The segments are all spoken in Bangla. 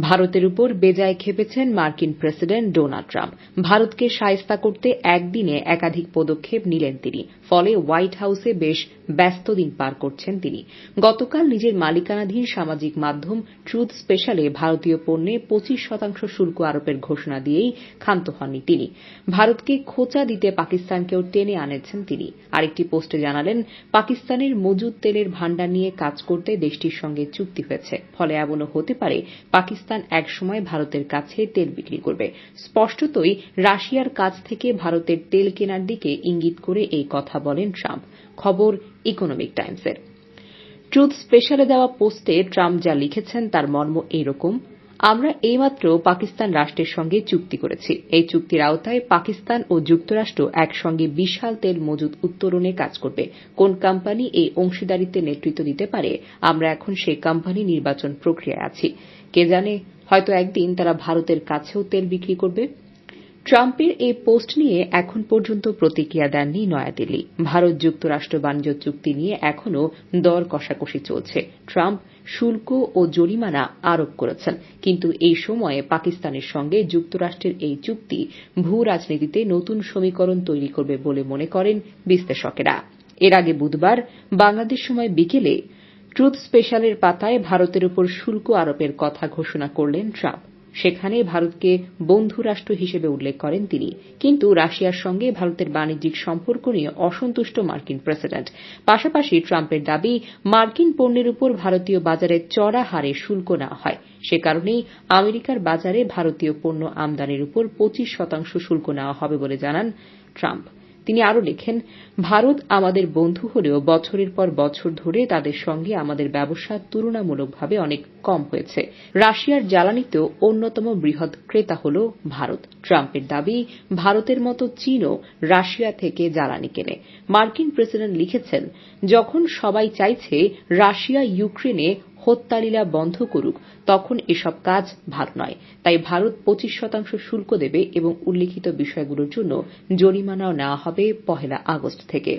ভারতের উপর বেজায় খেপেছেন মার্কিন প্রেসিডেন্ট ডোনাল্ড ট্রাম্প। ভারতকে শায়েস্তা করতে একদিনে একাধিক পদক্ষেপ নিলেন তিনি। ফলে হোয়াইট হাউসে বেশ ব্যস্ত দিন পার করছেন তিনি। গতকাল নিজের মালিকানাধীন সামাজিক মাধ্যম ট্রুথ স্পেশালে ভারতীয় পণ্যে পঁচিশ শতাংশ শুল্ক আরোপের ঘোষণা দিয়েই ক্ষান্ত হননি তিনি। ভারতকে খোঁচা দিতে পাকিস্তানকেও টেনে আনেছেন তিনি। আরেকটি পোস্টে জানালেন, পাকিস্তানের মজুদ তেলের ভান্ডার নিয়ে কাজ করতে দেশটির সঙ্গে চুক্তি হয়েছে। ফলে এমনও হতে পারে, পাকিস্তান একসময় ভারতের কাছে তেল বিক্রি করবে। স্পষ্টতই, রাশিয়ার কাছ থেকে ভারতের তেল কেনার দিকে ইঙ্গিত করে এই কথা বলেন ট্রাম্প। খবর ইকোনমিক টাইমসের ট্রুথ স্পেশালে দেওয়া পোস্টে ট্রাম্প যা লিখেছেন তার মর্ম এইরকম, আমরা এইমাত্র পাকিস্তান রাষ্ট্রের সঙ্গে চুক্তি করেছি। এই চুক্তির আওতায় পাকিস্তান ও যুক্তরাষ্ট্র একসঙ্গে বিশাল তেল মজুদ উত্তোলনে কাজ করবে। কোন কোম্পানি এই অংশীদারিত্বে নেতৃত্ব দিতে পারে, আমরা এখন সেই কোম্পানি নির্বাচন প্রক্রিয়ায় আছি। কে জানে, হয়তো একদিন তারা ভারতের কাছেও তেল বিক্রি করবে। ট্রাম্পের এই পোস্ট নিয়ে এখন পর্যন্ত প্রতিক্রিয়া দেননি নয়াদিল্লি। ভারত যুক্তরাষ্ট্র বাণিজ্য চুক্তি নিয়ে এখনও দর কষাকষি চলছে। ট্রাম্প শুল্ক ও জরিমানা আরোপ করেছেন। কিন্তু এই সময়ে পাকিস্তানের সঙ্গে যুক্তরাষ্ট্রের এই চুক্তি ভূ রাজনীতিতে নতুন সমীকরণ তৈরি করবে বলে মনে করেন বিশ্লেষকেরা। এর আগে বুধবার বাংলাদেশ সময় বিকেলে ট্রুথ স্পেশালের পাতায় ভারতের উপর শুল্ক আরোপের কথা ঘোষণা করলেন ট্রাম্প। সেখানে ভারতকে বন্ধু রাষ্ট্র হিসেবে উল্লেখ করেন তিনি। কিন্তু রাশিয়ার সঙ্গে ভারতের বাণিজ্যিক সম্পর্ক নিয়ে অসন্তুষ্ট মার্কিন প্রেসিডেন্ট। পাশাপাশি ট্রাম্পের দাবি, মার্কিন পণ্যের উপর ভারতীয় বাজারে চড়া হারে শুল্ক নেওয়া হয়। সে কারণেই আমেরিকার বাজারে ভারতীয় পণ্য আমদানির উপর পঁচিশ শতাংশ শুল্ক নেওয়া হবে বলে জানান ট্রাম্প। তিনি আরও লেখেন, ভারত আমাদের বন্ধু হলেও বছরের পর বছর ধরে তাদের সঙ্গে আমাদের ব্যবসা তুলনামূলকভাবে অনেক কম হয়েছে। রাশিয়ার জ্বালানিতেও অন্যতম বৃহৎ ক্রেতা হল ভারত। ট্রাম্পের দাবি, ভারতের মতো চীনও রাশিয়া থেকে জ্বালানি কেনে। মার্কিন প্রেসিডেন্ট লিখেছেন, যখন সবাই চাইছে রাশিয়া ইউক্রেনে হত্যালীলা বন্ধ করুক, তখন এসব কাজ ভালো নয়। তাই ভারত পঁচিশ শতাংশ শুল্ক দেবে এবং উল্লিখিত বিষয়গুলোর জন্য জরিমানাও নেওয়া হবে পহেলা আগস্ট থেকে।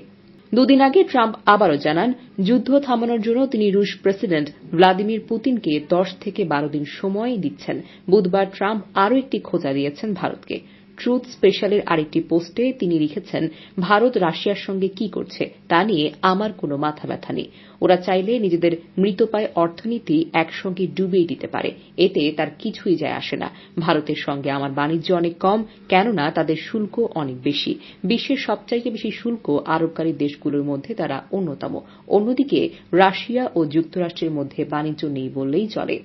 দুদিন আগে ট্রাম্প আবারও জানান, যুদ্ধ থামানোর জন্য তিনি রুশ প্রেসিডেন্ট ভ্লাদিমির পুতিনকে দশ থেকে বারো দিন সময় দিচ্ছেন। বুধবার ট্রাম্প আরও একটি খোঁচা দিয়েছেন ভারতকে। ট্রুথ স্পেশালের আরেকটি পোস্টে তিনি লিখেছেন, ভারত রাশিয়ার সঙ্গে কি করছে তা নিয়ে আমার কোনো মাথা ব্যথা নেই। ওরা চাইলে নিজেদের মৃতপায় অর্থনীতি একসঙ্গে ডুবিয়ে দিতে পারে। এতে তার কিছুই যায় আসে না। ভারতের সঙ্গে আমার বাণিজ্য অনেক কম, কেননা তাদের শুল্ক অনেক বেশি। বিশ্বের সবচাইতে বেশি শুল্ক আরোপকারী দেশগুলোর মধ্যে তারা অন্যতম। অন্যদিকে রাশিয়া ও যুক্তরাষ্ট্রের মধ্যে বাণিজ্য নেই বললেই চলে।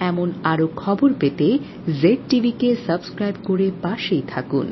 এমন আরও খবর পেতে জেড টিভিকে সাবস্ক্রাইব করে পাশেই থাকুন।